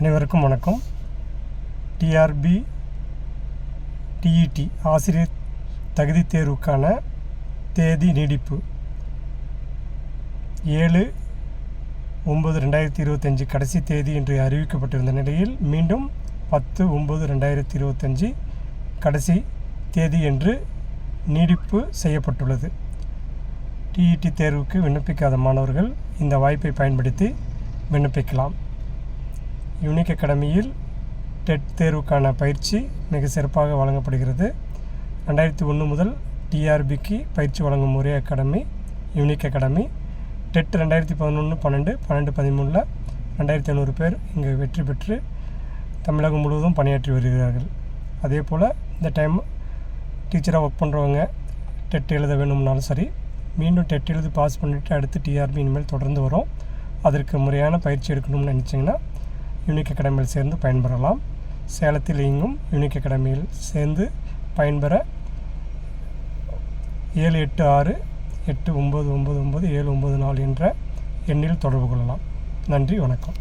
அனைவருக்கும் வணக்கம். TRP TET ஆசிரியர் தகுதி தேர்வுக்கான தேதி நீடிப்பு. ஏழு ஒம்பது ரெண்டாயிரத்தி இருபத்தஞ்சி கடைசி தேதி என்று அறிவிக்கப்பட்டிருந்த நிலையில் மீண்டும் பத்து ஒம்பது ரெண்டாயிரத்தி இருபத்தஞ்சி கடைசி தேதி என்று நீடிப்பு செய்யப்பட்டுள்ளது. டிஇடி தேர்வுக்கு விண்ணப்பிக்காத மாணவர்கள் இந்த வாய்ப்பை பயன்படுத்தி விண்ணப்பிக்கலாம். யூனிக் அகாடமியில் டெட் தேர்வுக்கான பயிற்சி மிக சிறப்பாக வழங்கப்படுகிறது. ரெண்டாயிரத்தி ஒன்று முதல் டிஆர்பிக்கு பயிற்சி வழங்கும் ஒரே அகாடமி யூனிக் அகாடமி. டெட் ரெண்டாயிரத்தி பதினொன்று பன்னெண்டு பன்னெண்டு பதிமூணில் ரெண்டாயிரத்தி ஐநூறு பேர் இங்கு வெற்றி பெற்று தமிழகம் முழுவதும் பணியாற்றி வருகிறார்கள். அதே போல் இந்த டைம் டீச்சராக ஒர்க் பண்ணுறவங்க டெட் எழுத வேணும்னாலும் சரி மீண்டும் டெட் எழுதி பாஸ் பண்ணிவிட்டு அடுத்து டிஆர்பி இனிமேல் தொடர்ந்து வரும். அதற்கு முறையான பயிற்சி எடுக்கணும்னு நினச்சிங்கன்னா யூனிக் அகாடமியில் சேர்ந்து பயன்பெறலாம். சேலத்தில் இயங்கும் யூனிக் அகாடமியில் சேர்ந்து பயன்பெற ஏழு எட்டு ஆறு எட்டு ஒம்பது ஒம்பது ஒம்பது ஏழு ஒம்பது நாலு என்ற எண்ணில் தொடர்பு கொள்ளலாம். நன்றி வணக்கம்.